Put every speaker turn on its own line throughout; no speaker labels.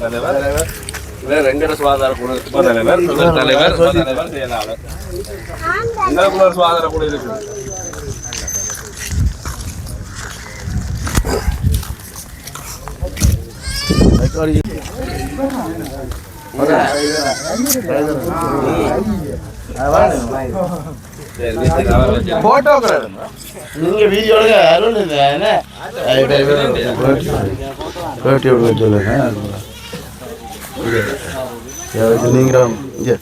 தலைவர். வெங்கட சுகாதார குழு தலைவர். தலைவர் தலைவர் செயலாளர். எங்க குழு சுகாதார குழு இருக்குது.
நீங்க வீடியோல அருள் இல்லை என்ன நீங்களும் இங்கே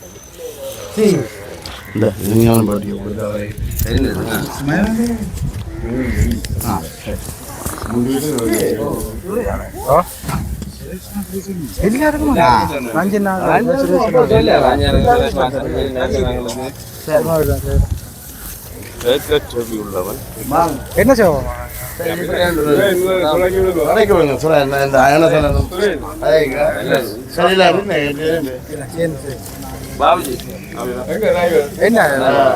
இந்த நீங்களும் பேட்டி கொடுத்தாவே
இல்ல,
என்ன செய்வோம் என்ன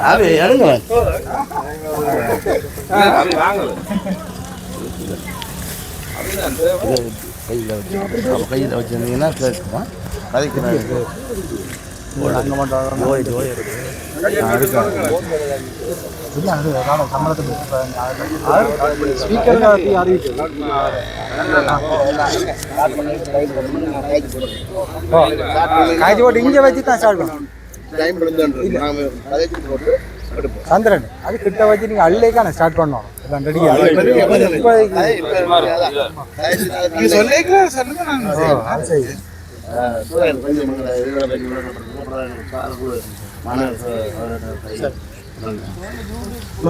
அது கையில் வச்சு அப்போ கையில் வச்சுருந்தீங்கன்னா கேட்குமா
மட்டும்
ஓடி
காய்ச்சி போட்டு இங்கே வச்சு தான் ஸ்டார்ட் சந்திரன். அது கிட்ட வச்சு நீங்க ஸ்டார்ட் பண்ணோம் ரெடியா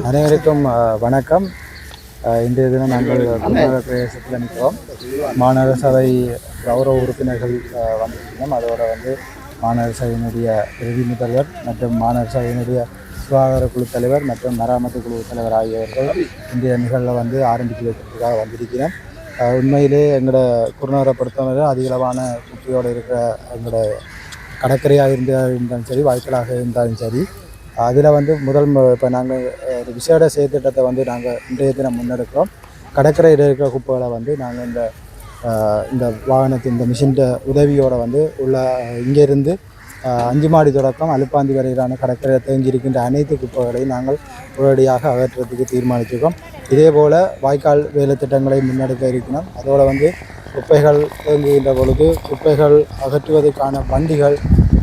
அனைவருக்கும் வணக்கம். இன்றைய தினம் நாங்கள் குமர பிரதேசத்தில் நிற்கிறோம். மாநகர சபை கௌரவ உறுப்பினர்கள் வந்திருக்கிறோம். அதோட வந்து மாநகர சபையினுடைய பிரதிநிதி தலைவர் மற்றும் மாநகர சபையினுடைய சுகாதார குழு தலைவர் மற்றும் மராமத்து குழு தலைவர் ஆகியவர்கள் இன்றைய நிகழ்வில் வந்து ஆரம்பித்து வைக்கிறதுக்காக வந்திருக்கிறோம். உண்மையிலே எங்களோட குருநகரை பொறுத்தவரை அதிகளவான குப்பையோடு இருக்கிற எங்களோட கடற்கரையாக இருந்தால் இருந்தாலும் சரி வாய்க்காலாக இருந்தாலும் சரி அதில் வந்து முதல் இப்போ நாங்கள் ஒரு விசேட செயற்திட்டத்தை வந்து நாங்கள் இன்றைய தினம் முன்னெடுக்கிறோம். கடற்கரையில் இருக்கிற குப்பைகளை வந்து நாங்கள் இந்த இந்த வாகனத்தின் இந்த மிஷின் உதவியோடு வந்து உள்ள இங்கேருந்து அஞ்சு மாடி தொடக்கம் அலுப்பாந்தி வரையிலான கடற்கரையில் தேங்கி இருக்கின்ற அனைத்து குப்பைகளையும் நாங்கள் உடனடியாக அகற்றுறதுக்கு தீர்மானிச்சிருக்கோம். இதே போல் வாய்க்கால் வேலை திட்டங்களை முன்னெடுக்க இருக்கணும் அதோடு வந்து குப்பைகள் இயங்குகின்ற பொழுது குப்பைகள் அகற்றுவதற்கான வண்டிகள்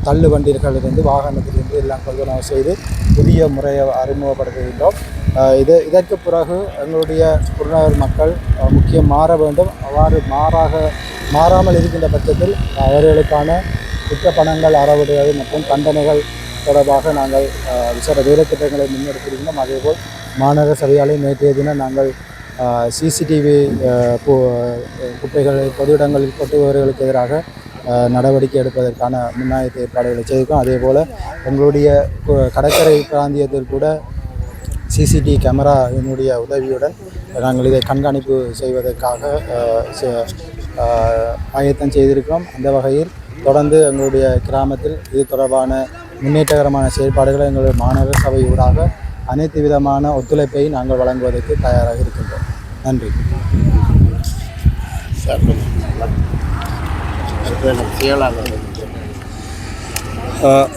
தள்ளு வண்டிகளிலிருந்து வாகனத்திலிருந்து எல்லாம் கொள்வனவு செய்து புதிய முறையை அறிமுகப்படுத்துகின்றோம். இது இதற்கு பிறகு எங்களுடைய புறநகர் மக்கள் முக்கியம் மாற வேண்டும். அவ்வாறு மாறாக மாறாமல் இருக்கின்ற பட்சத்தில் அவர்களுக்கான குற்ற பணங்கள் அறவிடுவது மற்றும் தண்டனைகள் தொடர்பாக நாங்கள் சில விசேட வேலை திட்டங்களை அதேபோல் மாநகர சபையாலே நேற்றைய தினம் நாங்கள் சிசிடிவி குப்பைகள் பொது இடங்களில் கொட்டுபவர்களுக்கு எதிராக நடவடிக்கை எடுப்பதற்கான முன்னாயத்த ஏற்பாடுகளை செய்திருக்கோம். அதே போல் எங்களுடைய கடற்கரை பிராந்தியத்தில் கூட சிசிடி கேமரா என்னுடைய உதவியுடன் நாங்கள் இதை கண்காணிப்பு செய்வதற்காக ஆயத்தம் செய்திருக்கிறோம். அந்த வகையில் தொடர்ந்து எங்களுடைய கிராமத்தில் இது தொடர்பான முன்னேற்றகரமான செயல்பாடுகளை எங்களுடைய மாநகர சபை ஊடாக அனைத்து விதமான ஒத்துழைப்பை நாங்கள் வழங்குவதற்கு தயாராக இருக்கின்றோம். நன்றி.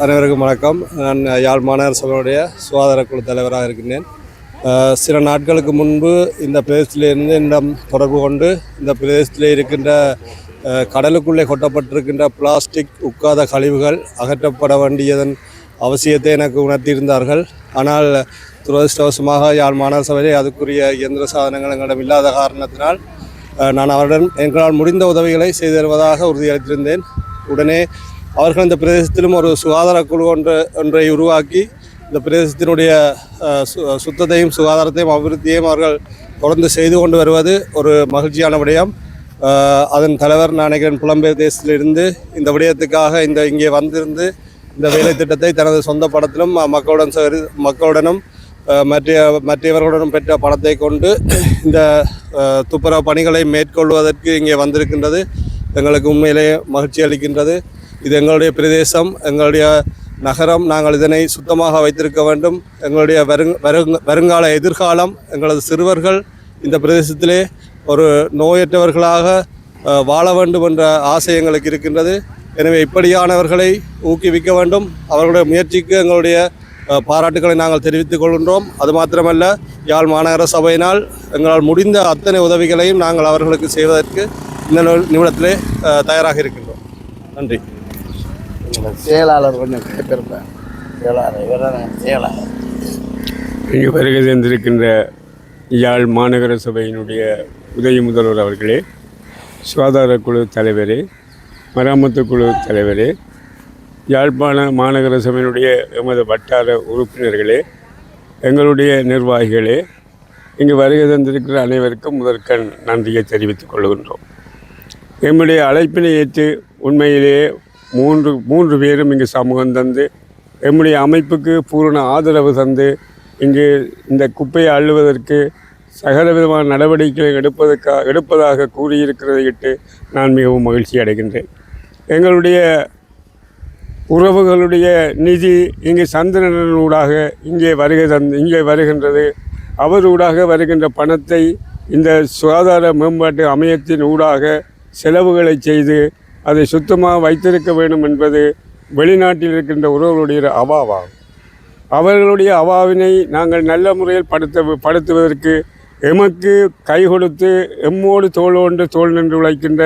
அனைவருக்கும் வணக்கம். நான் யாழ் மாநகர சபையுடைய சுகாதார குழு தலைவராக இருக்கின்றேன். சில நாட்களுக்கு முன்பு இந்த பிரதேசத்திலிருந்து என்னிடம் தொடர்பு கொண்டு இந்த பிரதேசத்தில் இருக்கின்ற கடலுக்குள்ளே கொட்டப்பட்டிருக்கின்ற பிளாஸ்டிக் உட்காத கழிவுகள் அகற்றப்பட வேண்டியதன் அவசியத்தை எனக்கு உணர்த்தியிருந்தார்கள். ஆனால் துரதிருஷ்டவசமாக யாழ் மாநகர சபையிலே அதுக்குரிய இயந்திர சாதனங்கள் எங்களிடம் இல்லாத காரணத்தினால் நான் அவரிடம் எங்களால் முடிந்த உதவிகளை செய்து தருவதாக உறுதியளித்திருந்தேன். உடனே அவர்கள் இந்த பிரதேசத்திலும் ஒரு சுகாதார குழு ஒன்று ஒன்றை உருவாக்கி இந்த பிரதேசத்தினுடைய சு- சுத்தத்தையும் சுகாதாரத்தையும் அபிவிருத்தியையும் அவர்கள் தொடர்ந்து செய்து கொண்டு வருவது ஒரு மகிழ்ச்சியான விடயம். அதன் தலைவர் நான் நினைக்கிறேன் புலம்பெயர் தேசத்திலிருந்து இந்த விடயத்துக்காக இந்த இங்கே வந்திருந்து இந்த வேலை திட்டத்தை தனது சொந்த படத்திலும் மக்களுடன் சகரி மக்களுடனும் மற்ற மற்றவர்களுடன் பெற்ற படத்தை கொண்டு இந்த துப்புரவு பணிகளை மேற்கொள்வதற்கு இங்கே வந்திருக்கின்றது. எங்களுக்கு உண்மையிலேயே மகிழ்ச்சி அளிக்கின்றது. இது எங்களுடைய பிரதேசம் எங்களுடைய நகரம். நாங்கள் இதனை சுத்தமாக வைத்திருக்க வேண்டும். எங்களுடைய வருங் வருங் வருங்கால எதிர்காலம் எங்களது சிறுவர்கள் இந்த பிரதேசத்திலே ஒரு நோயற்றவர்களாக வாழ வேண்டும் என்ற ஆசை எங்களுக்கு இருக்கின்றது. எனவே இப்படியானவர்களை ஊக்குவிக்க வேண்டும். அவர்களுடைய முயற்சிக்கு எங்களுடைய அஹ், பாராட்டுக்களை நாங்கள் தெரிவித்துக் கொள்கின்றோம். அது மாத்திரமல்ல யாழ் மாநகர சபையினால் எங்களால் முடிந்த அத்தனை உதவிகளையும் நாங்கள் அவர்களுக்கு செய்வதற்கு இந்த நிமிடத்திலே தயாராக இருக்கின்றோம். நன்றி.
செயலாளர் கொஞ்சம் கேட்டிருப்பேன் செயலாளர் இவரான செயலாளர்.
இங்கு வருகை தந்திருக்கின்ற யாழ் மாநகர சபையினுடைய உதவி முதல்வர் அவர்களே சுகாதார குழு தலைவரே மராமத்து குழு தலைவரே யாழ்ப்பாண மாநகர சபையினுடைய எமது வட்டார உறுப்பினர்களே எங்களுடைய நிர்வாகிகளே இங்கு வருகை தந்திருக்கிற அனைவருக்கும் முதற்கண் நன்றியை தெரிவித்துக் கொள்கின்றோம். எம்முடைய அழைப்பினை ஏற்று உண்மையிலேயே மூன்று மூன்று பேரும் இங்கு சமூகம் தந்து எம்முடைய அமைப்புக்கு பூரண ஆதரவு தந்து இங்கு இந்த குப்பையை அள்ளுவதற்கு சகல விதமான நடவடிக்கைகளை எடுப்பதற்காக எடுப்பதாக கூறியிருக்கிறதை இட்டு நான் மிகவும் மகிழ்ச்சி அடைகின்றேன். எங்களுடைய உறவுகளுடைய நிதி இங்கே சந்திரனூடாக இங்கே வருகை தந்து இங்கே வருகின்றது. அவரூடாக வருகின்ற பணத்தை இந்த சுகாதார மேம்பாட்டு அமையத்தின் ஊடாக செலவுகளை செய்து அதை சுத்தமாக வைத்திருக்க வேண்டும் என்பது வெளிநாட்டில் இருக்கின்ற உறவுகளுடைய அவாவாகும். அவர்களுடைய அவாவினை நாங்கள் நல்ல முறையில் படுத்த படுத்துவதற்கு எமக்கு கை கொடுத்து எம்மோடு தோளோண்டு தோல் நின்று உழைக்கின்ற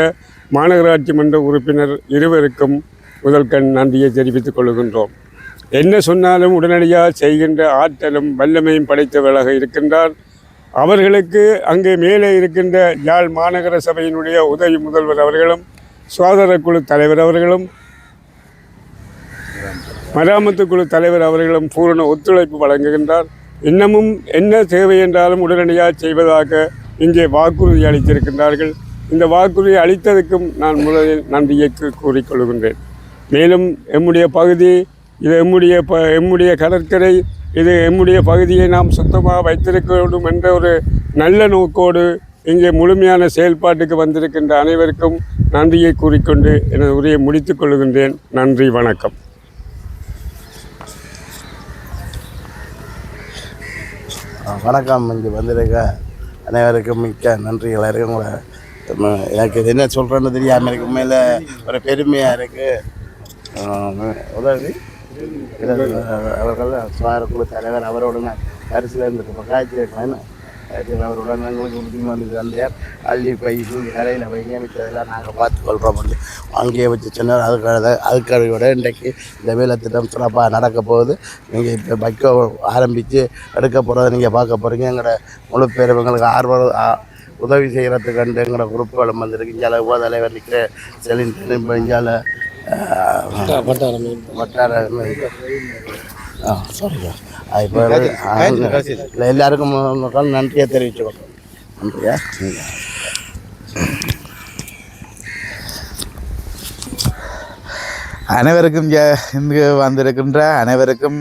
மாநகராட்சி மன்ற உறுப்பினர் இருவருக்கும் முதல்கண் நன்றியை தெரிவித்துக் கொள்கின்றோம். என்ன சொன்னாலும் உடனடியாக செய்கின்ற ஆற்றலும் வல்லமையும் படைத்தவர்களாக இருக்கின்றார். அவர்களுக்கு அங்கே மேலே இருக்கின்ற யாழ் மாநகர சபையினுடைய உதவி முதல்வர் அவர்களும் சுகாதார குழு தலைவர் அவர்களும் மராமத்து குழு தலைவர் அவர்களும் பூரண ஒத்துழைப்பு வழங்குகின்றார். இன்னமும் என்ன தேவை என்றாலும் உடனடியாக செய்வதாக இங்கே வாக்குறுதி அளித்திருக்கின்றார்கள். இந்த வாக்குறுதி அளித்ததுக்கும் நான் முதலில் நன்றியை கூறிக்கொள்கின்றேன். மேலும் எம்முடைய பகுதி இது எம்முடைய ப எம்முடைய கடற்கரை இது எம்முடைய பகுதியை நாம் சுத்தமாக வைத்திருக்க வேண்டும் என்ற ஒரு நல்ல நோக்கோடு இங்கே முழுமையான செயல்பாட்டுக்கு வந்திருக்கின்ற அனைவருக்கும் நன்றியை கூறிக்கொண்டு எனது உரையை முடித்துக் கொள்கின்றேன். நன்றி வணக்கம்.
வணக்கம் இங்கே வந்திருக்க அனைவருக்கும் மிக்க நன்றிகள். இருக்கவங்களை எனக்கு இது என்ன சொல்கிறேன்னு தெரியாமல் இருக்கு உண்மையில் ஒரு பெருமையாக இருக்குது உதவி. அவர்கள் சுகாதார குழு தலைவர் அவரோட நான் பரிசில் இருந்துட்டு காய்ச்சி வைக்கலாம் அவருடன் எங்களுக்கு உறுதி வந்து தந்தார் அள்ளி பைசு கரையில் போய் நியமித்ததெல்லாம் நாங்கள் பார்த்துக்கொள்கிறோம் வந்து அங்கேயே வச்சு சொன்னார் அதுக்காக அதுக்காக இன்றைக்கு இந்த வேலை திட்டம் சிறப்பாக நடக்க போகுது. நீங்கள் இப்போ பைக்கோ ஆரம்பித்து எடுக்க போகிறத நீங்கள் பார்க்க போகிறீங்க எங்களோட முழு பேர் எங்களுக்கு ஆர்வம் உதவி செய்கிறதுக்கு கண்டு எங்களோட குரூப்புகளும் வந்திருக்கு. இங்கால உப தலைவர் நிற்கிற செலின் இப்போ இங்கால வட்டார ஆ சரிங்க இப்போ இல்லை எல்லாருக்கும் முதல் நன்றியை தெரிவிச்சுக்கணும் நன்றியா?
அனைவருக்கும் இங்கே வந்திருக்கின்ற அனைவருக்கும்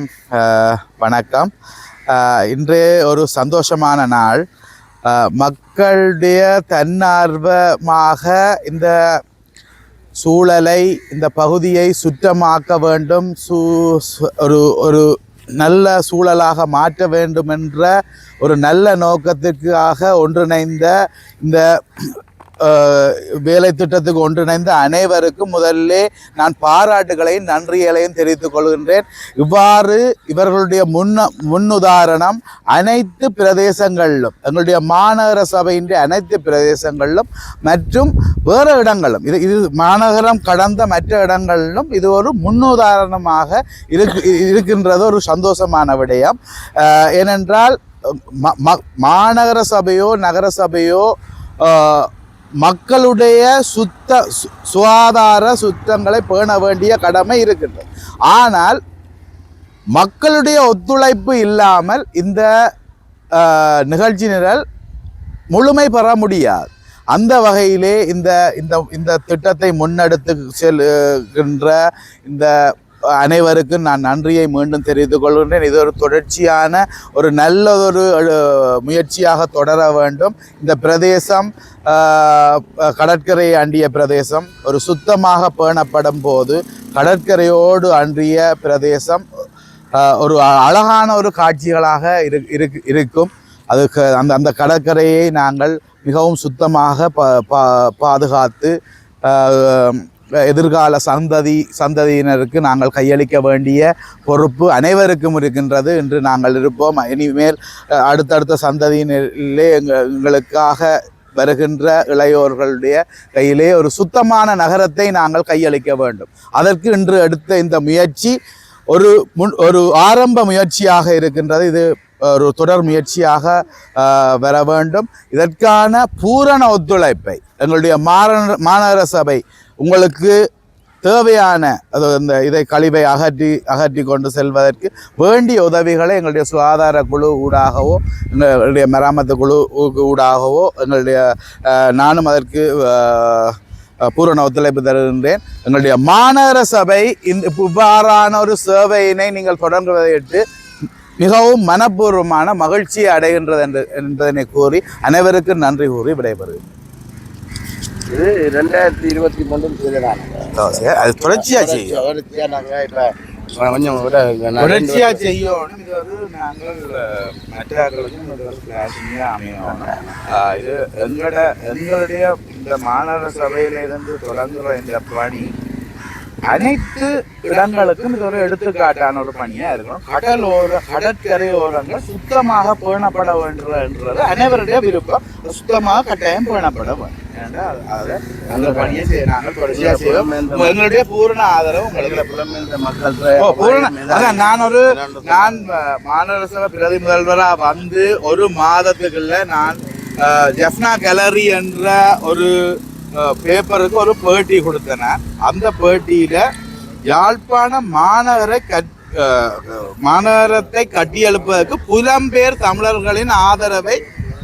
வணக்கம். இன்று ஒரு சந்தோஷமான நாள். மக்களுடைய தன்னார்வமாக இந்த சூழலை இந்த பகுதியை சுத்தமாக்க வேண்டும் சூ ஒரு ஒரு நல்ல சூழலாக மாற்ற வேண்டும் என்ற ஒரு நல்ல நோக்கத்திற்காக ஒன்றிணைந்த இந்த வேலை திட்டத்துக்கு ஒன்றிணைந்த அனைவருக்கும் முதல்ல நான் பாராட்டுகளையும் நன்றிகளையும் தெரிவித்துக் கொள்கின்றேன். இவ்வாறு இவர்களுடைய முன்ன முன்னுதாரணம் அனைத்து பிரதேசங்களிலும் எங்களுடைய மாநகர சபையின் அனைத்து பிரதேசங்களிலும் மற்றும் வேறு இடங்களும் இது இது மாநகரம் கடந்த மற்ற இடங்களிலும் இது ஒரு முன்னுதாரணமாக இருக்கு இருக்கின்றது ஒரு சந்தோஷமான விடயம். ஏனென்றால் ம- மாநகர சபையோ நகர சபையோ மக்களுடைய சுத்த சு- சுகாதார சுத்தங்களை பேண வேண்டிய கடமை இருக்கின்றது. ஆனால் மக்களுடைய ஒத்துழைப்பு இல்லாமல் இந்த நிகழ்ச்சி நிரல் முழுமை பெற முடியாது. அந்த வகையிலே இந்த இந்த இந்த திட்டத்தை முன்னெடுத்து செல்கின்ற இந்த அனைவருக்கும் நான் நன்றியை மீண்டும் தெரிவித்துக் கொள்கின்றேன். இது ஒரு தொடர்ச்சியான ஒரு நல்லதொரு முயற்சியாக தொடர வேண்டும். இந்த பிரதேசம் கடற்கரையை அண்டிய பிரதேசம் ஒரு சுத்தமாக பேணப்படும் போது கடற்கரையோடு அன்றிய பிரதேசம் ஒரு அழகான ஒரு காட்சிகளாக இரு இருக்கும். அதுக்கு அந்த அந்த கடற்கரையை நாங்கள் மிகவும் சுத்தமாக பா பா- பாதுகாத்து எதிர்கால சந்ததி சந்ததியினருக்கு நாங்கள் கையளிக்க வேண்டிய பொறுப்பு அனைவருக்கும் இருக்கின்றது. என்று நாங்கள் இருப்போம். இனிமேல் அடுத்தடுத்த சந்ததியினரிலே எங்களுக்காக வருகின்ற இளையோர்களுடைய கையிலே ஒரு சுத்தமான நகரத்தை நாங்கள் கையளிக்க வேண்டும். அதற்கு இன்று எடுத்த இந்த முயற்சி ஒரு முன் ஒரு ஆரம்ப முயற்சியாக இருக்கின்றது. இது ஒரு தொடர் முயற்சியாக வர வேண்டும். இதற்கான பூரண ஒத்துழைப்பை எங்களுடைய மாநகர சபை உங்களுக்கு தேவையான அது இந்த இதை கழிவை அகற்றி அகற்றி கொண்டு செல்வதற்கு வேண்டிய உதவிகளை எங்களுடைய சுகாதார குழு ஊடாகவோ எங்களுடைய மராமத்து குழு ஊடாகவோ எங்களுடைய நானும் அதற்கு பூரண ஒத்துழைப்பு தருகின்றேன். எங்களுடைய மாநகர சபை இந்த இவ்வாறான ஒரு சேவையினை நீங்கள் தொடங்குவதையிட்டு மிகவும் மனப்பூர்வமான மகிழ்ச்சியை அடைகின்றது என்று என்பதனை கூறி அனைவருக்கும் நன்றி கூறி விடைபெறுகிறேன்.
இது ரெண்டாயிரத்தி இருபத்தி மூன்றில் செய்ததாங்க
அது தொடர்ச்சியாக செய்யும்.
தொடர்ச்சியாக நாங்கள் இப்போ கொஞ்சம்
தொடர்ச்சியாக செய்யணும் இது வந்து நாங்கள் அமையணும். ஆஹ் இது எங்களோட எங்களுடைய இந்த மாநகர சபையிலிருந்து தொடங்குற இந்த பணி அனைத்து இடங்களுக்கும் இது ஒரு எடுத்துக்காட்டான ஒரு பணியா இருக்கணும் கடல் ஓர கடற்கரை ஓரங்கள் சுத்தமாக பேணப்பட வேண்டும்ன்றது அனைவருடைய விருப்பம். சுத்தமாக கட்டாயம் பேணப்பட வேண்டும். அந்த பணியை செய்ய நாங்கள் தொடர்ச்சியாக செய்வோம். எங்களுடைய பூரண ஆதரவு உங்களுக்கு.
மக்கள்
பூரண. நான் ஒரு நான் அஹ், மாநகர சபை பிரதி முதல்வரா வந்து ஒரு மாதத்துக்குள்ள நான் ஜெஃப்னா கேலரி என்ற ஒரு பேப்பருக்கு ஒரு பேட்டி கொடுத்தேன். அந்த பேட்டியில யாழ்ப்பாண மாநகரை கட் அஹ், மாநகரத்தை கட்டியெழுப்பதற்கு புலம்பெயர் தமிழர்களின் ஆதரவை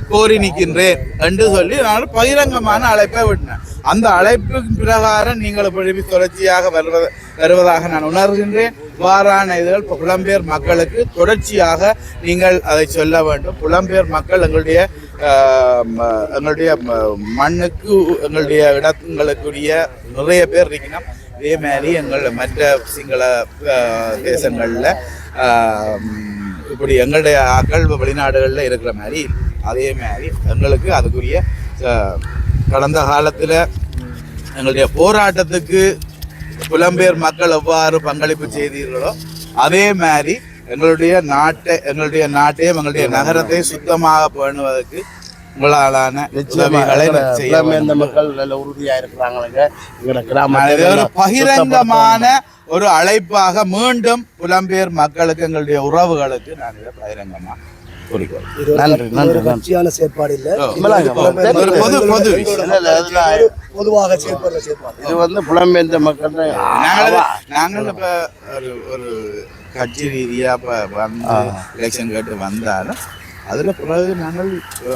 கோரி நிற்கின்றேன் என்று சொல்லி நான் பகிரங்கமான அழைப்பை விட்டேன். அந்த அழைப்பின் பிரகாரம் நீங்கள் இப்படி தொடர்ச்சியாக வருவத வருவதாக நான் உணர்கின்றேன். இவ்வாறான இதழ் புலம்பெயர் மக்களுக்கு தொடர்ச்சியாக நீங்கள் அதை சொல்ல வேண்டும். புலம்பெயர் மக்கள் எங்களுடைய எங்களுடைய மண்ணுக்கு எங்களுடைய இடங்களுக்குரிய நிறைய பேர் இருக்கணும். இதே மாதிரி எங்கள் மற்ற சிங்கள தேசங்களில் இப்படி எங்களுடைய ஆக்கள் வெளிநாடுகளில் இருக்கிற மாதிரி அதே மாதிரி எங்களுக்கு அதுக்குரிய கடந்த காலத்தில் எங்களுடைய போராட்டத்துக்கு புலம்பெயர் மக்கள் எவ்வாறு பங்களிப்பு செய்தீர்களோ அதே மாதிரி எங்களுடைய நாட்டை எங்களுடைய நாட்டையும் எங்களுடைய நகரத்தை சுத்தமாக பேணுவதற்கு உங்களாலான வேண்டும்.
மக்கள் நல்ல உறுதியா இருக்கிறாங்க
பகிரங்கமான ஒரு அழைப்பாக மீண்டும் புலம்பெயர் மக்களுக்கு எங்களுடைய உறவுகளுக்கு நான் இதை
நன்றி
செயற்பாடு இல்ல.
ஒரு பொது பொது
இல்ல, இல்ல, அதுல
பொதுவாக செயற்பாடு.
இது வந்து புலம்பெயர்ந்த மக்கள்
நாங்கள் இப்ப ஒரு ஒரு கட்சி ரீதியா இப்ப வந்து எலெக்ஷன் கேட்டு வந்தாலும் அதுல பிறகு நாங்கள்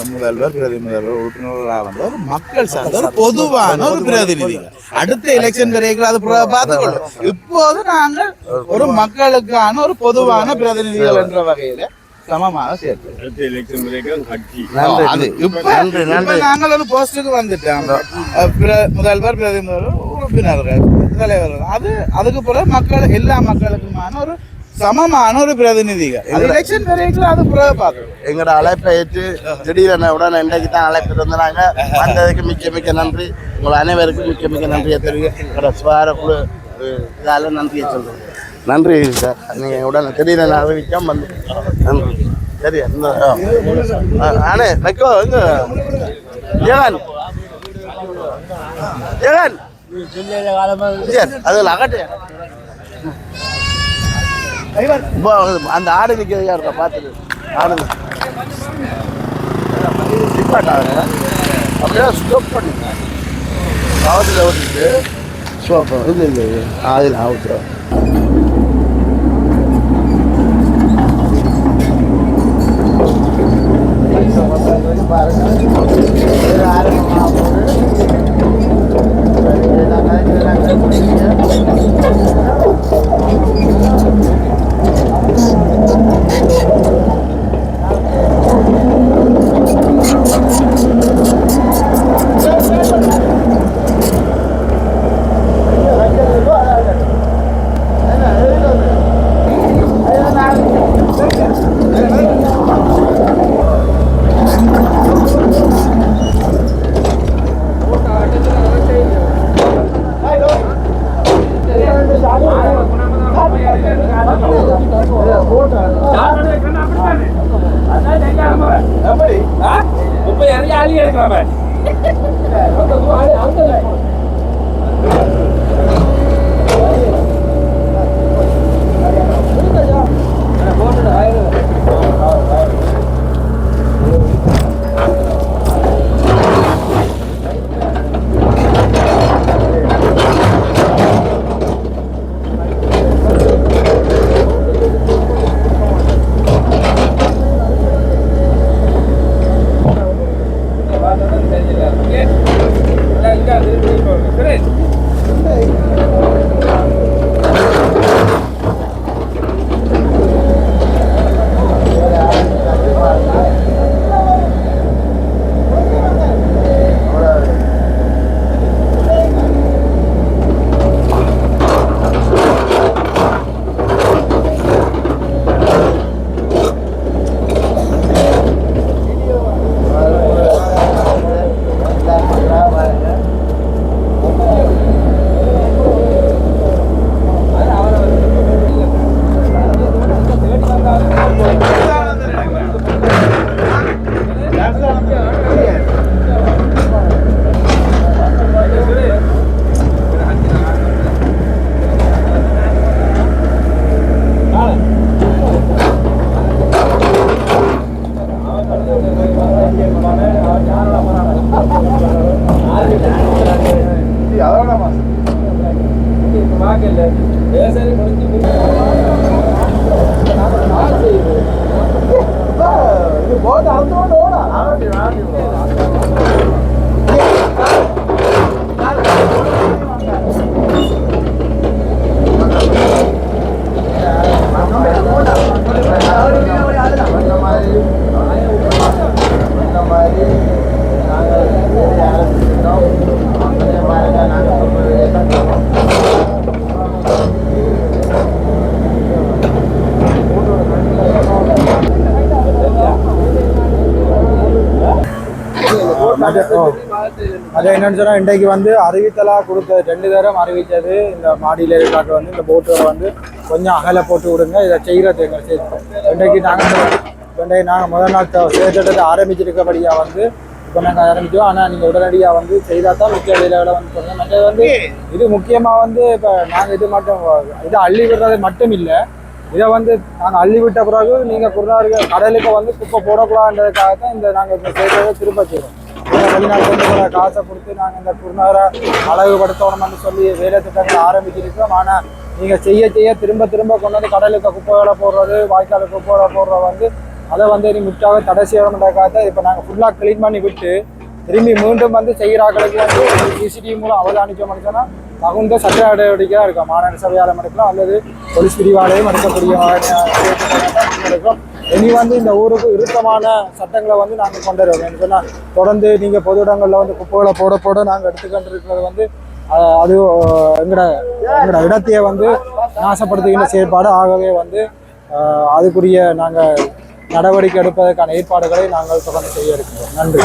முதல்வர் பிரதி முதல்வர் உறுப்பினர்களாக வந்த ஒரு மக்கள் சார்ந்த ஒரு பொதுவான ஒரு பிரதிநிதி அடுத்த எலெக்ஷன் வரைக்கும் அது பார்த்துக்கொள்ளும் இப்போது நாங்கள் ஒரு மக்களுக்கான ஒரு பொதுவான பிரதிநிதிகள் என்ற வகையில சமமாக ஒரு போஸ்டுக்கு வந்துட்டோம் முதல்வர் பிரதி முதல்வர் உறுப்பினர்கள் தலைவர்கள் அது அதுக்கு பிறகு மக்கள் எல்லா மக்களுக்குமான ஒரு சமமான ஒரு பிரதிநிதிகள். எலெக்ஷன் வரைக்கும் அது பிறகு பார்க்கணும்
எங்களோட அழைப்பை ஏற்று திடீரென உடனே இன்றைக்கு தான் அழைப்பு இருந்தாங்க வந்ததுக்கு மிக்க மிக்க நன்றி. உங்கள் அனைவருக்கும் மிக்க மிக்க நன்றியை தெரிவிக்க எங்களோட சுகார குழு இதால நன்றியை சொல்றேன். நன்றி சார். நீங்கள் உடனே திடீரென அறிவிக்காம வந்து நன்றி. சரி அண்ணே வைக்கோ எங்க? ஜெகன் ஜெகன் அதில் அகட்டு அந்த ஆடு நிற்கிறதா இருக்கா? பார்த்துட்டு ஆடு அப்படியே ஸ்டோப் பண்ணுங்க காவத்தில் ஓட்டிட்டு ஸ்டோப் இல்லை இல்லை அதில்
ஆகுது அமைச்சரும் இன்றைக்கு வந்து அறிவித்தலாக கொடுத்தது ரெண்டு தரம் அறிவித்தது. இந்த மாடியில் இருக்காட்டு வந்து இந்த போட்டுகளை வந்து கொஞ்சம் அகல போட்டு விடுங்க. இதை செய்கிறது எங்கள் சேர்த்து இன்றைக்கு நாங்கள் இன்றைக்கு நாங்கள் முதல் நாள் த- ஆரம்பிச்சிருக்கபடியாக வந்து இப்போ நாங்கள் ஆரம்பிச்சோம். ஆனால் நீங்கள் உடனடியாக வந்து செய்தால் தான் முக்கிய வேலைகளை வந்து சொன்னோம் மற்றது வந்து இது முக்கியமாக வந்து இப்போ நாங்கள் இது மட்டும் இதை அள்ளி விடுறது மட்டும் இல்லை. இதை வந்து நாங்கள் அள்ளி விட்ட பிறகு நீங்கள் குருநார்கள் கடலுக்கு வந்து குப்பை போடக்கூடாதுன்றதுக்காக தான் இந்த நாங்கள் இந்த செய்கிறதை திரும்ப செய்கிறோம் வெளிநாட்டிலேருந்து கூட காசை கொடுத்து நாங்கள் இந்த குருநகரை அழகுபடுத்தணும்னு சொல்லி வேலை திட்டங்களை ஆரம்பிச்சிருக்கோம். ஆனால் நீங்கள் செய்ய செய்ய திரும்ப திரும்ப கொண்டு வந்து கடலுக்கு குப்பைகளை போடுறது வாய்க்காலுக்கு குப்பைகளை போடுறது வந்து அதை வந்து இனி முற்றாக தடை செய்யணுன்றக்காக இப்போ நாங்கள் ஃபுல்லாக க்ளீன் பண்ணி விட்டு திரும்பி மீண்டும் வந்து செய்கிறாக்களுக்கு வந்து சிசிடிவி மூலம் அவதானிச்சோம்னு சொன்னால் தகுந்த சட்ட நடவடிக்கையாக இருக்கும். மாநில சபையால் எடுக்கலாம் அல்லது போலீஸ் பிரிவாலையும் எடுக்கக்கூடிய இருக்கும் இனி வந்து இந்த ஊருக்கு இறுக்கமான சட்டங்களை வந்து நாங்கள் கொண்டு வருவோம். சொன்னால் தொடர்ந்து நீங்கள் பொது இடங்களில் வந்து குப்பைகளை போட போட நாங்கள் எடுத்துக்கிட்டு இருக்கிறது வந்து அது எங்களோட எங்களோட இடத்தையே வந்து நாசப்படுத்துகின்ற செயற்பாடு ஆகவே வந்து அதுக்குரிய நாங்கள் நடவடிக்கை எடுப்பதற்கான ஏற்பாடுகளை நாங்கள் தொடர்ந்து செய்ய இருக்கிறோம் நன்றி.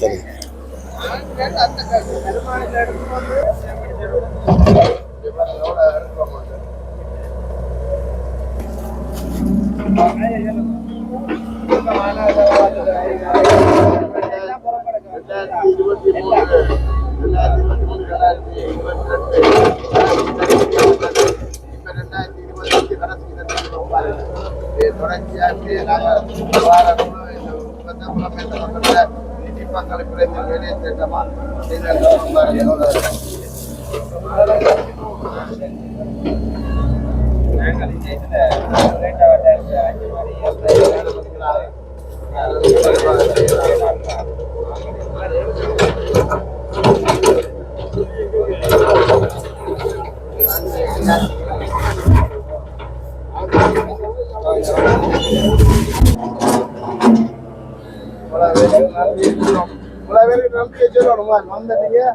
சரி. இருபத்தி மூணு ரெண்டாயிரத்தி இருபத்தி
மூணு ரெண்டாயிரத்தி இருபத்தி ரெண்டு இப்ப ரெண்டாயிரத்தி இருபத்தி அஞ்சு கடைசி தொடர்ச்சியாக நாங்கள் வாரம் இந்த ஒப்பந்த மக்களை பிரதி வெளியே திட்டமா? என்னோட
நாங்கள் இந்த இதில் ரேட்டாக
var. Onda diye.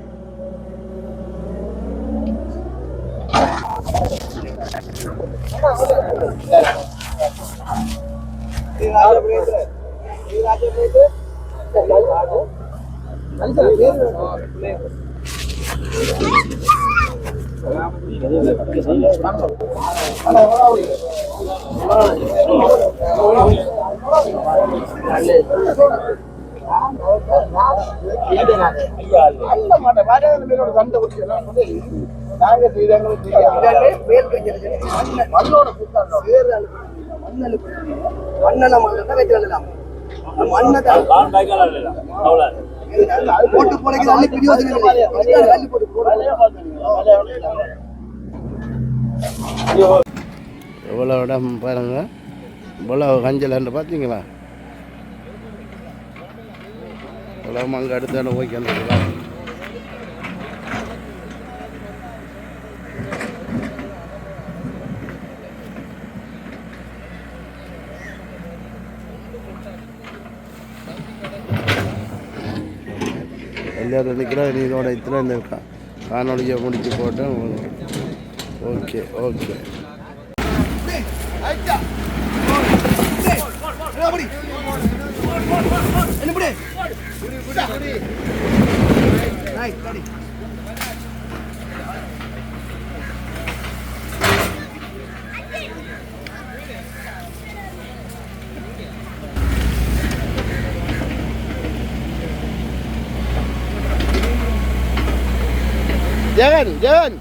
Hello.
மண்ணெண்ண மண்ணை கட்டி வரலாம் போட்டு போனக்கு அள்ளி பிரியோஜனம் இல்லை அள்ளி போட்டு
எவ்வளோ இடம் பாருங்க இவ்வளோ கஞ்சலன்னு பார்த்தீங்களா இவ்வளோ அங்கே அடுத்த ஓகே போய் எல்லாரும் நிற்கிறா நீ இதோட இத்தனை இந்த காணொலியை முடிச்சு போட்டேன் ஓகே ஓகே ஜெகன் ஜெகன்